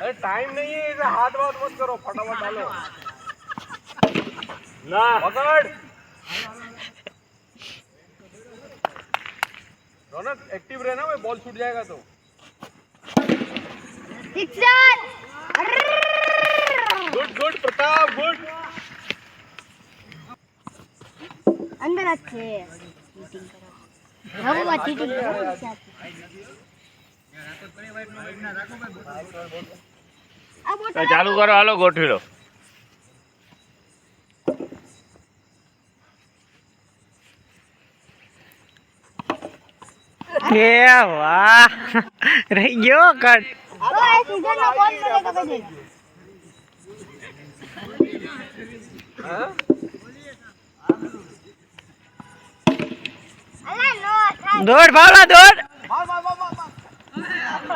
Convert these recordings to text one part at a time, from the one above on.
अरे टाइम नहीं है इसे हाथ बात मत करो फटाफट डालो। ना। पकड़। रौनक एक्टिव रहना भाई बॉल छूट जाएगा तो। गुड गुड प्रताप गुड अंदर अच्छे मीटिंग करो हाँ वो अच्छी टीम है। ચાલુ કરો હાલો ગોઠવી લો. કે વાહ રહી ગયો કટ. દોડ ભાવલા દોડ.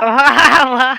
વાહ વાહ.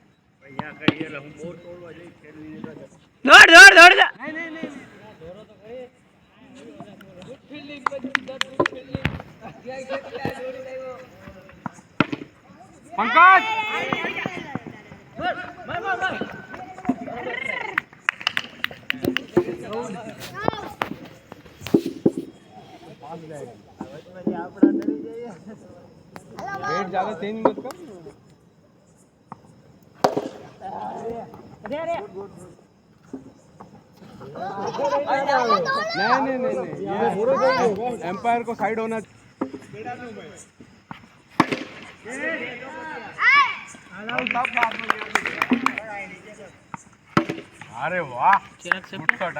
દોડ દોડ દોડ પંકજ આપણા ડરી જઈએ રેટ જ્યાદા ચેન્જ મત કર नहीं नहीं नहीं ये एम्पायर को साइड होना अरे वाह गुड शॉट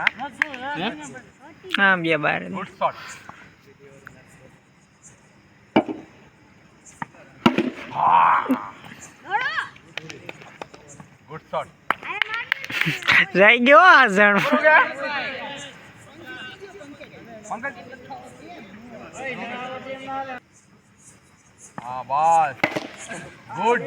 हाँ? बाहर गुड शॉट રહી ગયો આ જણ. હા બસ. ગુડ.